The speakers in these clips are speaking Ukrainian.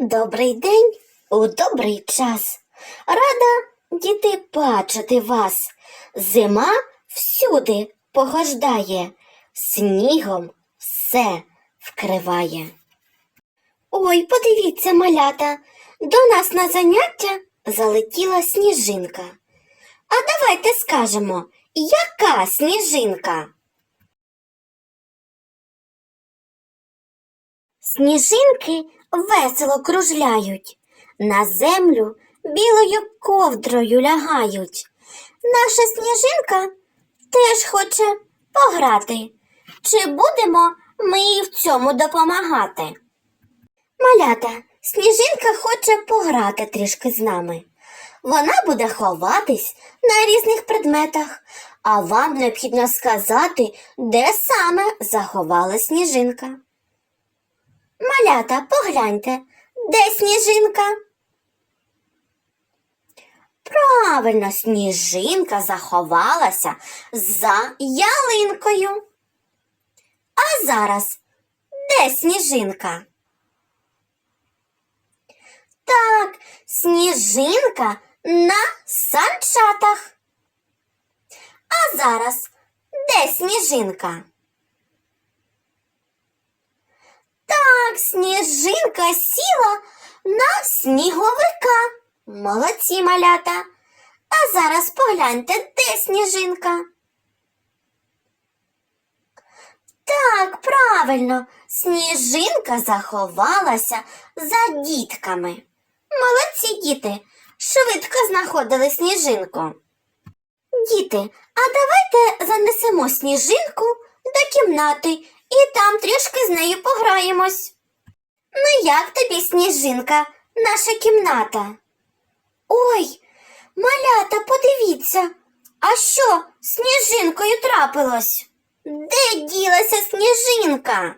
Добрий день у добрий час. Рада, діти, бачити вас. Зима всюди погождає, снігом все вкриває. Ой, подивіться, малята, до нас на заняття залетіла сніжинка. А давайте скажемо, яка сніжинка? Сніжинки весело кружляють, на землю білою ковдрою лягають. Наша сніжинка теж хоче пограти. Чи будемо ми їй в цьому допомагати? Малята, сніжинка хоче пограти трішки з нами. Вона буде ховатись на різних предметах, а вам необхідно сказати, де саме заховала сніжинка. Малята, погляньте, де сніжинка? Правильно, сніжинка заховалася за ялинкою. А зараз де сніжинка? Так, сніжинка на санчатах. А зараз де сніжинка? Так, сніжинка сіла на сніговика. Молодці малята. А зараз погляньте, де сніжинка. Так, правильно, сніжинка заховалася за дітками. Молодці діти, швидко знаходили сніжинку. Діти, а давайте занесемо сніжинку до кімнати і там трішки з нею пограємось. Ну, як тобі, сніжинка, наша кімната? Ой, малята, подивіться, а що сніжинкою трапилось? Де ділася сніжинка?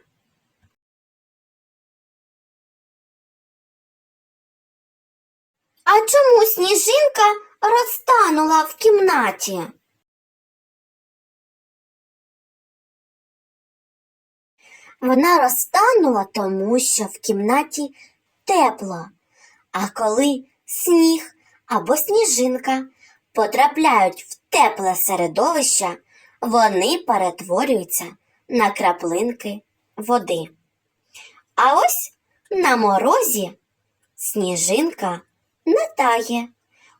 А чому сніжинка розтанула в кімнаті? Вона розтанула, тому що в кімнаті тепло. А коли сніг або сніжинка потрапляють в тепле середовище, вони перетворюються на краплинки води. А ось на морозі сніжинка не тає,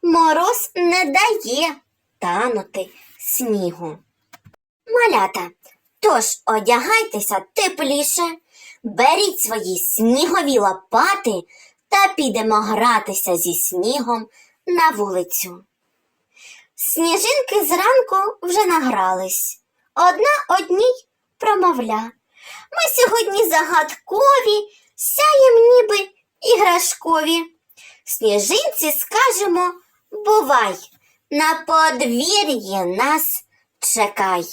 мороз не дає танути снігу. Малята, тож одягайтеся тепліше, беріть свої снігові лопати та підемо гратися зі снігом на вулицю. Сніжинки зранку вже награлись. Одна одній промовля. Ми сьогодні загадкові, сяєм ніби іграшкові. Сніжинці скажемо бувай, на подвір'ї нас чекай.